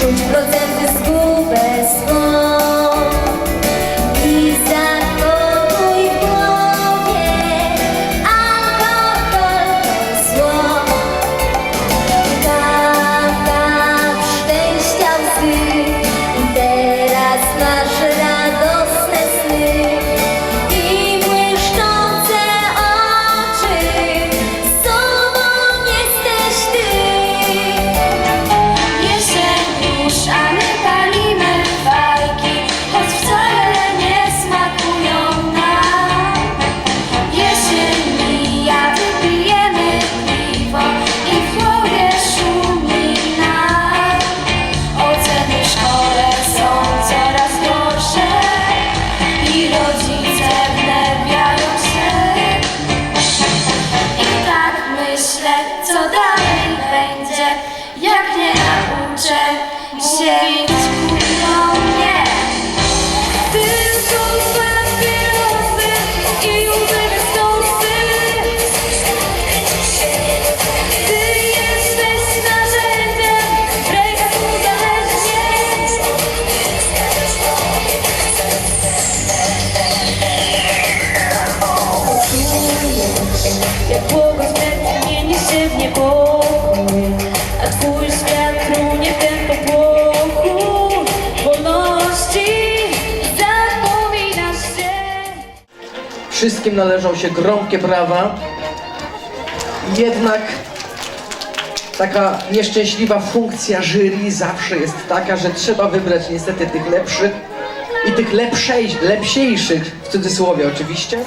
Los w niepokój A twój świat runie ten popłochu. Wolności zapominasz się. Wszystkim należą się gromkie prawa Jednak taka nieszczęśliwa funkcja jury zawsze jest taka, że trzeba wybrać niestety tych lepszych i tych lepszej, lepsiejszych, w cudzysłowie oczywiście.